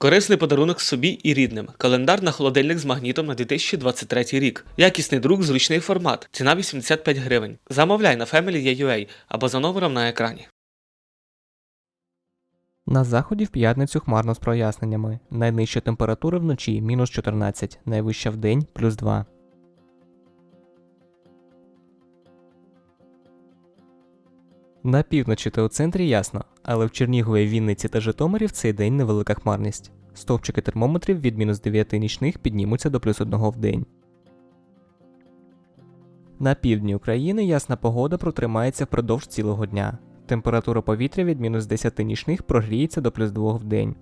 Корисний подарунок собі і рідним. Календар на холодильник з магнітом на 2023 рік. Якісний друк, зручний формат. Ціна 85 гривень. Замовляй на Family.ua або за номером на екрані. На заході в п'ятницю хмарно з проясненнями. Найнижча температура вночі мінус 14, найвища в день плюс 2. На півночі та у центрі ясно, але в Чернігові, Вінниці та Житомирі в цей день невелика хмарність. Стовпчики термометрів від мінус 9 нічних піднімуться до плюс 1 в день. На півдні України ясна погода протримається впродовж цілого дня. Температура повітря від мінус 10 нічних прогріється до плюс 2 в день.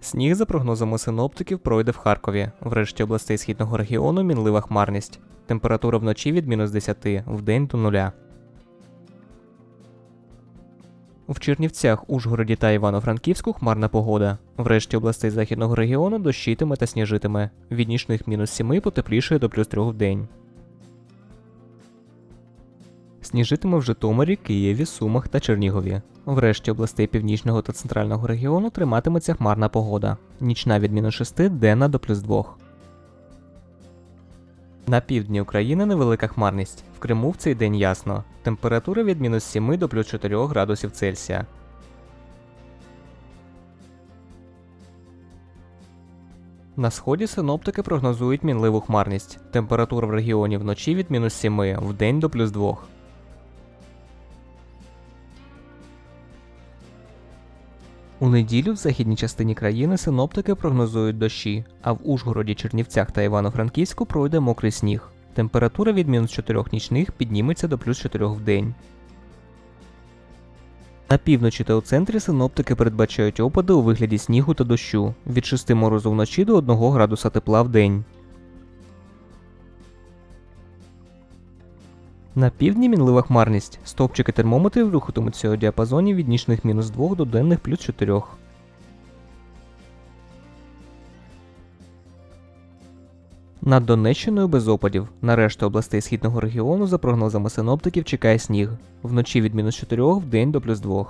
Сніг, за прогнозами синоптиків, пройде в Харкові. В решті областей східного регіону мінлива хмарність. Температура вночі від мінус 10, в день до нуля. В Чернівцях, Ужгороді та Івано-Франківську хмарна погода. В решті областей західного регіону дощитиме та сніжитиме. Від нічних мінус 7 потеплішає до плюс 3 в день. Сніжитиме в Житомирі, Києві, Сумах та Чернігові. В решті областей північного та центрального регіону триматиметься хмарна погода. Нічна від мінус 6, денна до плюс 2. На півдні України невелика хмарність. В Криму в цей день ясно. Температура від мінус 7 до плюс 4 градусів Цельсія. На сході синоптики прогнозують мінливу хмарність. Температура в регіоні вночі від мінус 7, в день до плюс 2. У неділю в західній частині країни синоптики прогнозують дощі, а в Ужгороді, Чернівцях та Івано-Франківську пройде мокрий сніг. Температура від мінус 4 нічних підніметься до плюс 4 в день. На півночі та у центрі синоптики передбачають опади у вигляді снігу та дощу від 6 морозу вночі до 1 градуса тепла в день. На півдні мінлива хмарність. Стовпчики термометрів рухатимуться у діапазоні від нічних мінус 2 до денних плюс 4. Над Донеччиною без опадів. На решту областей східного регіону, за прогнозами синоптиків, чекає сніг. Вночі від мінус 4 в день до плюс 2.